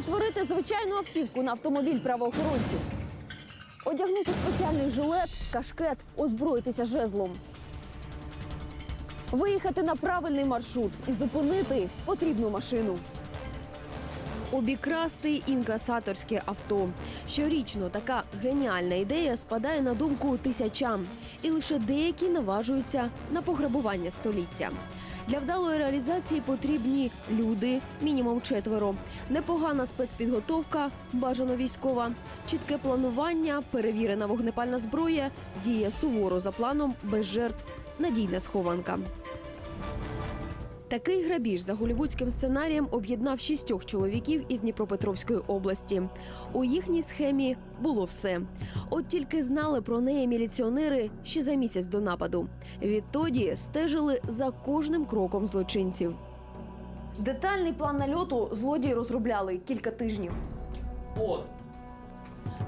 Перетворити звичайну автівку на автомобіль правоохоронців. Одягнути спеціальний жилет, кашкет, озброїтися жезлом. Виїхати на правильний маршрут і зупинити потрібну машину. Обікрасти інкасаторське авто. Щорічно така геніальна ідея спадає на думку тисячам, і лише деякі наважуються на пограбування століття. Для вдалої реалізації потрібні люди, мінімум четверо, непогана спецпідготовка, бажано військова, чітке планування, перевірена вогнепальна зброя, діє суворо за планом, без жертв, надійна схованка. Такий грабіж за голівудським сценарієм об'єднав шістьох чоловіків із Дніпропетровської області. У їхній схемі було все. От тільки знали про неї міліціонери ще за місяць до нападу. Відтоді стежили за кожним кроком злочинців. Детальний план нальоту злодії розробляли кілька тижнів. От.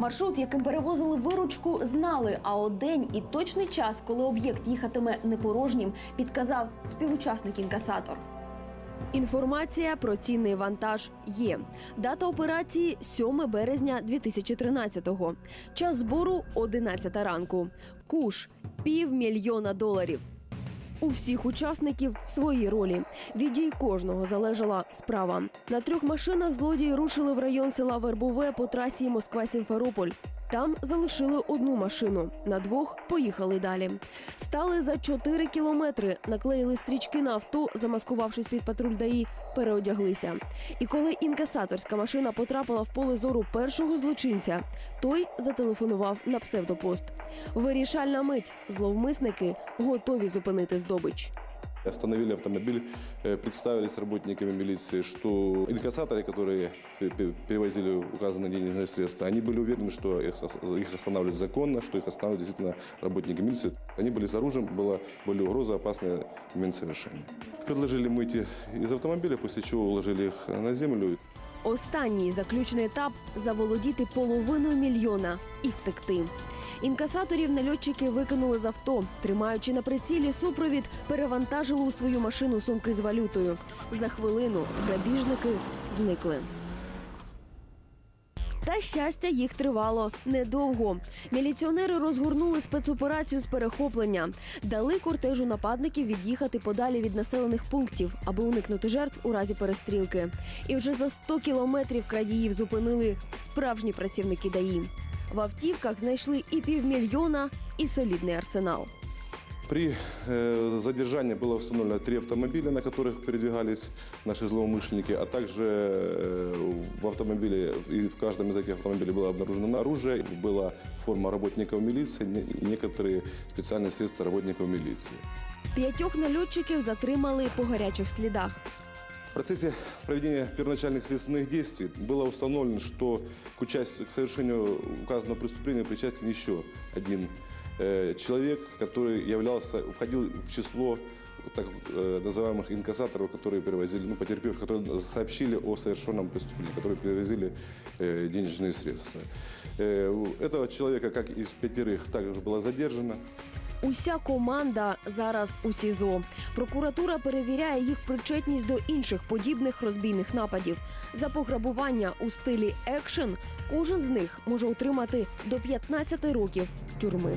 Маршрут, яким перевозили виручку, знали. А от день і точний час, коли об'єкт їхатиме непорожнім, підказав співучасник інкасатор. Інформація про цінний вантаж є. Дата операції 7 березня 2013-го. Час збору 11 ранку. Куш півмільйона доларів. У всіх учасників свої ролі. Від дій кожного залежала справа. На трьох машинах злодії рушили в район села Вербове по трасі Москва-Сімферополь. Там залишили одну машину. На двох поїхали далі. Стали за 4 кілометри, наклеїли стрічки на авто, замаскувавшись під патруль ДАІ, переодяглися. І коли інкасаторська машина потрапила в поле зору першого злочинця, той зателефонував на псевдопост. Вирішальна мить. Зловмисники готові зупинити здобич. Остановили автомобиль, э, представились работниками милиции, что инкассаторы, которые пе- пе- перевозили указанные денежные средства, они были уверены, что их ос- их останавливают законно, что их останавливают действительно работники милиции. Они были с оружием, была, были угрозы, опасные момент совершения. Предложили выйти из автомобиля, после чего уложили их на землю. Останній заключний етап заволодіти половиною мільйона і втекти. Інкасаторів нальотчики викинули з авто, тримаючи на прицілі супровід, перевантажили у свою машину сумки з валютою. За хвилину грабіжники зникли. Та щастя їх тривало недовго. Міліціонери розгорнули спецоперацію з перехоплення, дали кортежу нападників від'їхати подалі від населених пунктів, аби уникнути жертв у разі перестрілки. І вже за 100 кілометрів крадіїв зупинили справжні працівники ДАІ. В автівках знайшли і півмільйона, і солідний арсенал. При э, задержании было установлено три автомобиля, на которых передвигались наши злоумышленники, а также э, в автомобиле, и в каждом из этих автомобилей было обнаружено оружие, была форма работников милиции не- и некоторые специальные средства работников милиции. П'ятьох нальотчиків затримали по гарячих слідах. В процессе проведения первоначальных следственных действий было установлено, что к, участию, к совершению указанного преступления причастен еще один э, человек, который являлся, входил в число так э, называемых инкассаторов, которые перевозили, ну, потерпевших, которые сообщили о совершенном преступлении, которые перевозили э, денежные средства. Э, этого человека, как из пятерых, также было задержано. Уся команда зараз у СІЗО. Прокуратура перевіряє їх причетність до інших подібних розбійних нападів. За пограбування у стилі екшен кожен з них може отримати до 15 років тюрми.